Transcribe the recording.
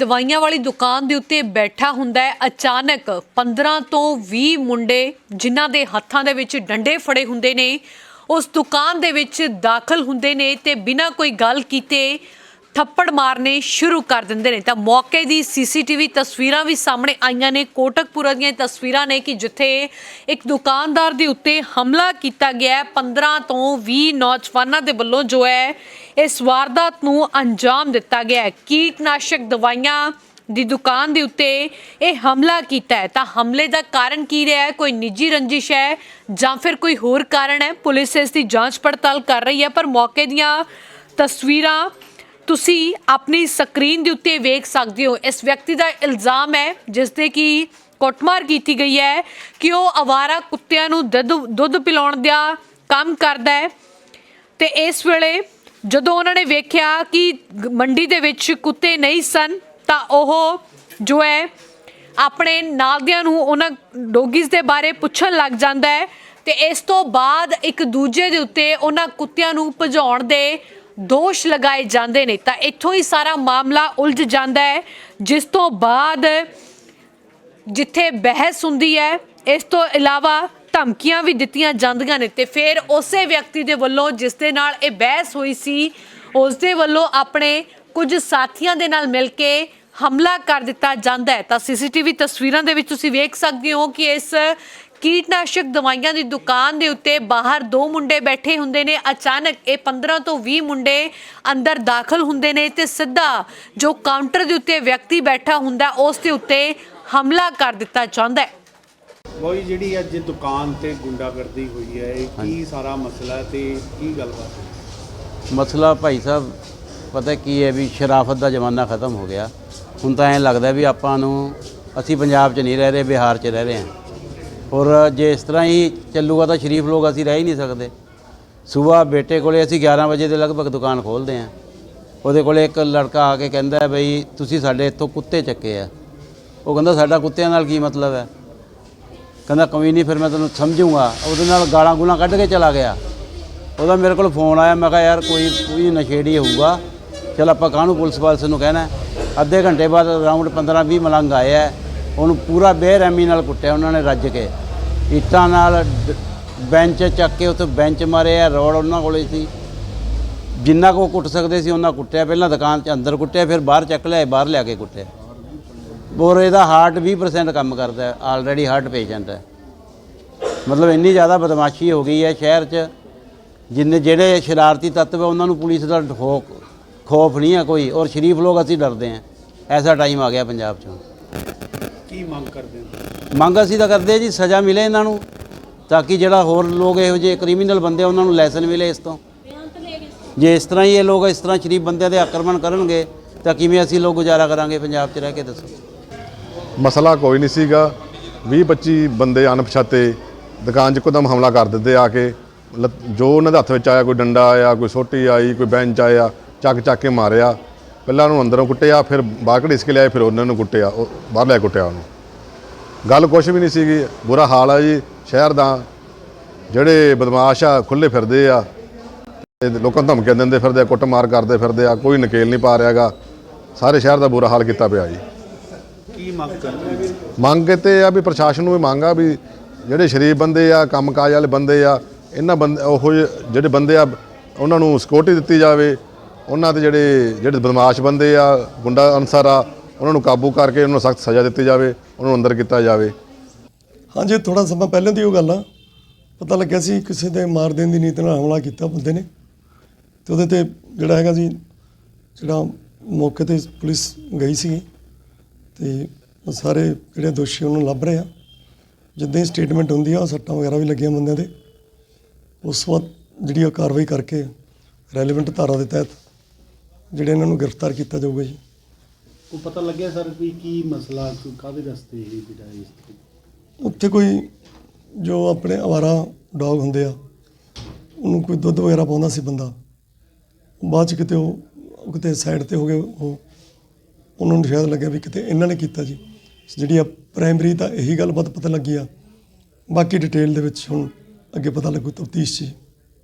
ਦਵਾਈਆਂ ਵਾਲੀ ਦੁਕਾਨ ਦੇ ਉੱਤੇ ਬੈਠਾ ਹੁੰਦਾ ਹੈ। ਅਚਾਨਕ 15 ਤੋਂ 20 ਮੁੰਡੇ ਜਿਨ੍ਹਾਂ ਦੇ ਹੱਥਾਂ ਦੇ ਵਿੱਚ ਡੰਡੇ ਫੜੇ ਹੁੰਦੇ ਨੇ, ਉਸ ਦੁਕਾਨ ਦੇ ਵਿੱਚ ਦਾਖਲ ਹੁੰਦੇ ਨੇ ਤੇ ਬਿਨਾਂ ਕੋਈ ਗੱਲ ਕੀਤੇ ਥੱਪੜ ਮਾਰਨੇ ਸ਼ੁਰੂ ਕਰ ਦਿੰਦੇ ਨੇ। ਤਾਂ ਮੌਕੇ ਦੀ ਸੀਸੀਟੀਵੀ ਤਸਵੀਰਾਂ ਵੀ ਸਾਹਮਣੇ ਆਈਆਂ ਨੇ। ਕੋਟਕਪੁਰਾ ਦੀਆਂ ਤਸਵੀਰਾਂ ਨੇ ਕਿ ਜਿੱਥੇ ਇੱਕ ਦੁਕਾਨਦਾਰ ਦੇ ਉੱਤੇ ਹਮਲਾ ਕੀਤਾ ਗਿਆ ਹੈ। 15 ਤੋਂ 20 ਨੌਜਵਾਨਾਂ ਦੇ ਵੱਲੋਂ ਜੋ ਹੈ, ਇਸ ਵਾਰਦਾਤ ਨੂੰ ਅੰਜਾਮ ਦਿੱਤਾ ਗਿਆ ਕੀਟਨਾਸ਼ਕ ਦਵਾਈਆਂ ਦੀ ਦੁਕਾਨ ਦੇ ਉੱਤੇ ਇਹ ਹਮਲਾ ਕੀਤਾ ਹੈ। ਤਾਂ ਹਮਲੇ ਦਾ ਕਾਰਨ ਕੀ ਰਿਹਾ ਹੈ? ਕੋਈ ਨਿੱਜੀ ਰੰਜਿਸ਼ ਹੈ ਜਾਂ ਫਿਰ ਕੋਈ ਹੋਰ ਕਾਰਨ ਹੈ? ਪੁਲਿਸ ਇਸ ਦੀ ਜਾਂਚ ਪੜਤਾਲ ਕਰ ਰਹੀ ਹੈ, ਪਰ ਮੌਕੇ ਦੀਆਂ ਤਸਵੀਰਾਂ ਤੁਸੀਂ ਆਪਣੀ ਸਕਰੀਨ ਦੇ ਉੱਤੇ ਵੇਖ ਸਕਦੇ ਹੋ। ਇਸ ਵਿਅਕਤੀ ਦਾ ਇਲਜ਼ਾਮ ਹੈ, ਜਿਸ 'ਤੇ ਕਿ ਕੁੱਟਮਾਰ ਕੀਤੀ ਗਈ ਹੈ ਕਿ ਉਹ ਅਵਾਰਾ ਕੁੱਤਿਆਂ ਨੂੰ ਦੁੱਧ ਦੁੱਧ ਪਿਲਾਉਣ ਦਾ ਕੰਮ ਕਰਦਾ ਹੈ। ਤੇ ਇਸ ਵੇਲੇ ਜਦੋਂ ਉਹਨਾਂ ਨੇ ਵੇਖਿਆ ਕਿ ਮੰਡੀ ਦੇ ਵਿੱਚ ਕੁੱਤੇ ਨਹੀਂ ਸਨ, ਤਾਂ ਉਹ ਜੋ ਹੈ, ਆਪਣੇ ਨਾਲਦਿਆਂ ਨੂੰ ਉਹਨਾਂ ਡੋਗੀਜ਼ ਦੇ ਬਾਰੇ ਪੁੱਛਣ ਲੱਗ ਜਾਂਦਾ ਹੈ। ਤੇ ਇਸ ਤੋਂ ਬਾਅਦ ਇੱਕ ਦੂਜੇ ਦੇ ਉੱਤੇ ਉਹਨਾਂ ਕੁੱਤਿਆਂ ਨੂੰ ਭਜਾਉਣ ਦੇ ਦੋਸ਼ ਲਗਾਏ ਜਾਂਦੇ ਨੇ, ਤਾਂ ਇੱਥੋਂ ਹੀ ਸਾਰਾ ਮਾਮਲਾ ਉਲਝ ਜਾਂਦਾ ਹੈ, ਜਿਸ ਤੋਂ ਬਾਅਦ ਜਿੱਥੇ ਬਹਿਸ ਹੁੰਦੀ ਹੈ, ਇਸ ਤੋਂ ਇਲਾਵਾ ਧਮਕੀਆਂ ਵੀ ਦਿੱਤੀਆਂ ਜਾਂਦੀਆਂ ਨੇ, ਤੇ ਫਿਰ ਉਸੇ ਵਿਅਕਤੀ ਦੇ ਵੱਲੋਂ ਜਿਸ ਦੇ ਨਾਲ ਇਹ ਬਹਿਸ ਹੋਈ ਸੀ, ਉਸ ਦੇ ਵੱਲੋਂ ਆਪਣੇ ਕੁਝ ਸਾਥੀਆਂ ਦੇ ਨਾਲ ਮਿਲ ਕੇ ਹਮਲਾ ਕਰ ਦਿੱਤਾ ਜਾਂਦਾ ਹੈ। ਤਾਂ ਸੀਸੀਟੀਵੀ ਤਸਵੀਰਾਂ ਦੇ ਵਿੱਚ ਤੁਸੀਂ ਵੇਖ ਸਕਦੇ ਹੋ ਕਿ ਇਸ ਕੀਟਨਾਸ਼ਕ ਦਵਾਈਆਂ ਦੀ ਦੁਕਾਨ ਦੇ ਉੱਤੇ ਬਾਹਰ ਦੋ ਮੁੰਡੇ ਬੈਠੇ ਹੁੰਦੇ ਨੇ। ਅਚਾਨਕ ਇਹ 15 ਤੋਂ 20 ਮੁੰਡੇ ਅੰਦਰ ਦਾਖਲ ਹੁੰਦੇ ਨੇ ਤੇ ਸਿੱਧਾ ਜੋ ਕਾਊਂਟਰ ਦੇ ਉੱਤੇ ਵਿਅਕਤੀ ਬੈਠਾ ਹੁੰਦਾ ਉਸ ਦੇ ਉੱਤੇ ਹਮਲਾ ਕਰ ਦਿੱਤਾ ਜਾਂਦਾ ਹੈ। ਕੋਈ ਜਿਹੜੀ ਅੱਜ ਦੁਕਾਨ ਤੇ ਗੁੰਡਾਗਰਦੀ ਹੋਈ ਹੈ ਇਹ ਕੀ ਸਾਰਾ ਮਸਲਾ ਹੈ ਤੇ ਕੀ ਗੱਲਬਾਤ ਹੈ? ਮਸਲਾ ਭਾਈ ਸਾਹਿਬ ਪਤਾ ਕੀ ਹੈ ਵੀ ਸ਼ਰਾਫਤ ਦਾ ਜ਼ਮਾਨਾ ਖਤਮ ਹੋ ਗਿਆ। ਹੁਣ ਤਾਂ ਐਂ ਲੱਗਦਾ ਵੀ ਆਪਾਂ ਨੂੰ ਅਸੀਂ ਪੰਜਾਬ 'ਚ ਨਹੀਂ ਰਹਿ ਰਹੇ ਬਿਹਾਰ 'ਚ ਰਹਿ ਰਹੇ ਹਾਂ। ਔਰ ਜੇ ਇਸ ਤਰ੍ਹਾਂ ਹੀ ਚੱਲੂਗਾ ਤਾਂ ਸ਼ਰੀਫ ਲੋਕ ਅਸੀਂ ਰਹਿ ਹੀ ਨਹੀਂ ਸਕਦੇ। ਸਵੇਰ ਬੇਟੇ ਕੋਲੇ ਅਸੀਂ 11 ਵਜੇ ਦੇ ਲਗਭਗ ਦੁਕਾਨ ਖੋਲਦੇ ਹਾਂ। ਉਹਦੇ ਕੋਲੇ ਇੱਕ ਲੜਕਾ ਆ ਕੇ ਕਹਿੰਦਾ ਬਈ, ਤੁਸੀਂ ਸਾਡੇ ਇੱਥੋਂ ਕੁੱਤੇ ਚੱਕੇ ਆ। ਉਹ ਕਹਿੰਦਾ, ਸਾਡਾ ਕੁੱਤਿਆਂ ਨਾਲ ਕੀ ਮਤਲਬ ਹੈ? ਕਹਿੰਦਾ, ਕੋਈ ਨਹੀਂ, ਫਿਰ ਮੈਂ ਤੈਨੂੰ ਸਮਝੂੰਗਾ। ਉਹਦੇ ਨਾਲ ਗਾਲਾਂ ਗੂਲਾਂ ਕੱਢ ਕੇ ਚਲਾ ਗਿਆ। ਉਹਦਾ ਮੇਰੇ ਕੋਲ ਫੋਨ ਆਇਆ, ਮੈਂ ਕਿਹਾ, ਯਾਰ, ਕੋਈ ਕੋਈ ਨਸ਼ੇੜੀ ਹੋਊਗਾ। ਚਲ ਆਪਾਂ ਕਾਹਨੂੰ ਪੁਲਿਸ ਵਾਲਸ ਨੂੰ ਕਹਿਣਾ ਅੱਧੇ ਘੰਟੇ ਬਾਅਦ ਅਰਾਊਂਡ 15 20 ਮਲੰਗ ਆਏ ਹੈ ਉਹਨੂੰ ਪੂਰਾ ਬੇਰਹਿਮੀ ਨਾਲ ਕੁੱਟਿਆ, ਉਹਨਾਂ ਨੇ ਰੱਜ ਕੇ। ਇੱਟਾਂ ਨਾਲ ਡ- ਬੈਂਚ ਚੱਕ ਕੇ ਉੱਥੇ ਬੈਂਚ ਮਾਰੇ ਆ ਰੋਡ ਉਹਨਾਂ ਕੋਲੇ ਸੀ। ਜਿੰਨਾ ਕੋ ਕੁੱਟ ਸਕਦੇ ਸੀ, ਉਹਨਾਂ ਕੁੱਟਿਆ। ਪਹਿਲਾਂ ਦੁਕਾਨ 'ਚ ਅੰਦਰ ਕੁੱਟਿਆ, ਫਿਰ ਬਾਹਰ ਚੱਕ ਲਿਆ ਬਾਹਰ ਲਿਆ ਕੇ ਕੁੱਟਿਆ। ਔਰ ਇਹਦਾ ਹਾਰਟ 20% ਕੰਮ ਕਰਦਾ ਆਲਰੇਡੀ ਹਾਰਟ ਪੇਸ਼ੈਂਟ ਹੈ। ਮਤਲਬ ਇੰਨੀ ਜ਼ਿਆਦਾ ਬਦਮਾਸ਼ੀ ਹੋ ਗਈ ਹੈ ਸ਼ਹਿਰ 'ਚ, ਜਿੰਨੇ ਜਿਹੜੇ ਸ਼ਰਾਰਤੀ ਤੱਤਵ ਹੈ, ਉਹਨਾਂ ਨੂੰ ਪੁਲਿਸ ਦਾ ਖੌਫ ਖੌਫ ਨਹੀਂ ਹੈ ਕੋਈ। ਔਰ ਸ਼ਰੀਫ ਲੋਕ ਅਸੀਂ ਡਰਦੇ ਹਾਂ। ਐਸਾ ਟਾਈਮ ਆ ਗਿਆ ਪੰਜਾਬ 'ਚ। ਕੀ ਮੰਗ ਕਰਦੇ ਹੋ? ਮੰਗ ਅਸੀਂ ਤਾਂ ਕਰਦੇ ਹਾਂ ਜੀ, ਸਜ਼ਾ ਮਿਲੇ ਇਹਨਾਂ ਨੂੰ, ਤਾਂ ਕਿ ਜਿਹੜਾ ਹੋਰ ਲੋਕ ਇਹੋ ਜਿਹੇ ਕ੍ਰਿਮੀਨਲ ਬੰਦੇ ਉਹਨਾਂ ਨੂੰ ਲੈਸਨ ਮਿਲੇ ਇਸ ਤੋਂ। ਜੇ ਇਸ ਤਰ੍ਹਾਂ ਹੀ ਇਹ ਲੋਕ ਇਸ ਤਰ੍ਹਾਂ ਸ਼ਰੀਫ ਬੰਦਿਆਂ ਦੇ ਆਕਰਮਣ ਕਰਨਗੇ, ਤਾਂ ਕਿਵੇਂ ਅਸੀਂ ਲੋਕ ਗੁਜ਼ਾਰਾ ਕਰਾਂਗੇ ਪੰਜਾਬ 'ਚ ਰਹਿ ਕੇ ਦੱਸੋ। ਮਸਲਾ ਕੋਈ ਨਹੀਂ ਸੀਗਾ। 20 25 ਬੰਦੇ ਅਣਪਛਾਤੇ, ਦੁਕਾਨ 'ਚ ਇੱਕਦਮ ਹਮਲਾ ਕਰ ਦਿੰਦੇ ਆ ਕੇ। ਲੱਤ- ਜੋ ਉਹਨਾਂ ਦੇ ਹੱਥ ਵਿੱਚ ਆਇਆ, ਕੋਈ ਡੰਡਾ ਆਇਆ, ਕੋਈ ਸੋਟੀ ਆਈ, ਕੋਈ ਬੈਂਚ ਆਇਆ, ਚੱਕ ਚੱਕ ਕੇ ਮਾਰਿਆ। ਪਹਿਲਾਂ ਉਹਨੂੰ ਅੰਦਰੋਂ ਕੁੱਟਿਆ, ਫਿਰ ਬਾਹਰ ਘੜੀਸ ਕੇ ਲਿਆਏ, ਫਿਰ ਉਹਨਾਂ ਨੂੰ ਕੁੱਟਿਆ, ਉਹ ਬਾਹਰ ਲੈ ਕੁੱਟਿਆ ਉਹਨੂੰ। ਗੱਲ ਕੁਛ ਵੀ ਨਹੀਂ ਸੀਗੀ। ਬੁਰਾ ਹਾਲ ਆ ਜੀ ਸ਼ਹਿਰ ਦਾ। ਜਿਹੜੇ ਬਦਮਾਸ਼ ਆ ਖੁੱਲੇ ਫਿਰਦੇ ਆ। ਤੇ ਲੋਕਾਂ ਨੂੰ ਧਮਕੀਆਂ ਦਿੰਦੇ ਫਿਰਦੇ ਆ ਕੁੱਟਮਾਰ ਕਰਦੇ ਫਿਰਦੇ ਆ ਕੋਈ ਨਕੇਲ ਨਹੀਂ ਪਾ ਰਿਹਾਗਾ ਸਾਰੇ ਸ਼ਹਿਰ ਦਾ ਬੁਰਾ ਹਾਲ ਕੀਤਾ ਪਿਆ ਜੀ। ਕੀ ਮੰਗ ਕਰਦੇ ਮੰਗ ਤੇ ਆ ਵੀ ਪ੍ਰਸ਼ਾਸਨ ਨੂੰ ਵੀ ਮੰਗ ਵੀ ਜਿਹੜੇ ਸ਼ਰੀਫ ਬੰਦੇ ਆ ਕੰਮਕਾਜ ਵਾਲੇ ਬੰਦੇ ਆ ਇਹਨਾਂ ਬੰਦੇ ਉਹ ਜਿਹੇ ਜਿਹੜੇ ਬੰਦੇ ਆ ਉਹਨਾਂ ਨੂੰ ਸਿਕਿਉਰਿਟੀ ਦਿੱਤੀ ਜਾਵੇ। ਉਹਨਾਂ ਦੇ ਜਿਹੜੇ ਜਿਹੜੇ ਬਦਮਾਸ਼ ਬੰਦੇ ਆ ਗੁੰਡਾ ਅਨਸਰ ਆ ਉਹਨਾਂ ਨੂੰ ਕਾਬੂ ਕਰਕੇ ਉਹਨਾਂ ਨੂੰ ਸਖਤ ਸਜ਼ਾ ਦਿੱਤੀ ਜਾਵੇ, ਉਹਨਾਂ ਨੂੰ ਅੰਦਰ ਕੀਤਾ ਜਾਵੇ। ਹਾਂਜੀ ਥੋੜਾ ਸਮਾਂ ਪਹਿਲਾਂ ਦੀ ਉਹ ਗੱਲ ਆ। ਪਤਾ ਲੱਗਿਆ ਸੀ ਕਿਸੇ ਦੇ ਮਾਰ ਦੇਣ ਦੀ ਨੀਤ ਨਾਲ ਹਮਲਾ ਕੀਤਾ ਬੰਦੇ ਨੇ। ਤੇ ਉਹਦੇ ਤੇ ਜਿਹੜਾ ਹੈਗਾ ਜੀ ਜਿਹੜਾ ਮੌਕੇ ਤੇ ਪੁਲਿਸ ਗਈ ਸੀ। ਤੇ ਉਹ ਸਾਰੇ ਜਿਹੜੇ ਦੋਸ਼ੀ ਉਹਨੂੰ ਲੱਭ ਰਹੇ ਆ। ਜਿੱਦਾਂ ਹੀ ਸਟੇਟਮੈਂਟ ਹੁੰਦੀ ਆ, ਉਹ ਸੱਟਾਂ ਵਗੈਰਾ ਵੀ ਲੱਗੀਆਂ ਬੰਦਿਆਂ ਦੇ। ਉਸ ਤੋਂ ਜਿਹੜੀ ਉਹ ਕਾਰਵਾਈ ਕਰਕੇ ਰੈਲੇਵੈਂਟ ਧਾਰਾ ਦੇ ਤਹਿਤ ਜਿਹੜੇ ਇਹਨਾਂ ਨੂੰ ਗ੍ਰਿਫਤਾਰ ਕੀਤਾ ਜਾਊਗਾ ਜੀ। ਉਹ ਪਤਾ ਲੱਗਿਆ ਸਰ ਵੀ ਕੀ ਮਸਲਾ ਕਾਹਦੇ ਰਸਤੇ ਹੀ ਜਿਹੜਾ ਇਸ ਉੱਥੇ ਕੋਈ ਜੋ ਆਪਣੇ ਅਵਾਰਾ ਡੌਗ ਹੁੰਦੇ ਆ, ਉਹਨੂੰ ਕੋਈ ਦੁੱਧ ਵਗੈਰਾ ਪਾਉਂਦਾ ਸੀ ਬੰਦਾ। ਬਾਅਦ ਚ ਕਿਤੇ ਉਹ ਉਹ ਕਿਤੇ ਸਾਈਡ ਤੇ ਹੋ ਗਏ, ਉਹ, ਉਹਨਾਂ ਨੂੰ ਸ਼ਾਇਦ ਲੱਗਿਆ ਵੀ ਕਿਤੇ ਇਹਨਾਂ ਨੇ ਕੀਤਾ ਜੀ। ਜਿਹੜੀ ਆ ਪ੍ਰਾਇਮਰੀ ਤਾਂ ਇਹੀ ਗੱਲਬਾਤ ਪਤਾ ਲੱਗੀ ਆ। ਬਾਕੀ ਡਿਟੇਲ ਦੇ ਵਿੱਚ ਹੁਣ ਅੱਗੇ ਪਤਾ ਲੱਗੂ ਤਫਤੀਸ਼ 'ਚ।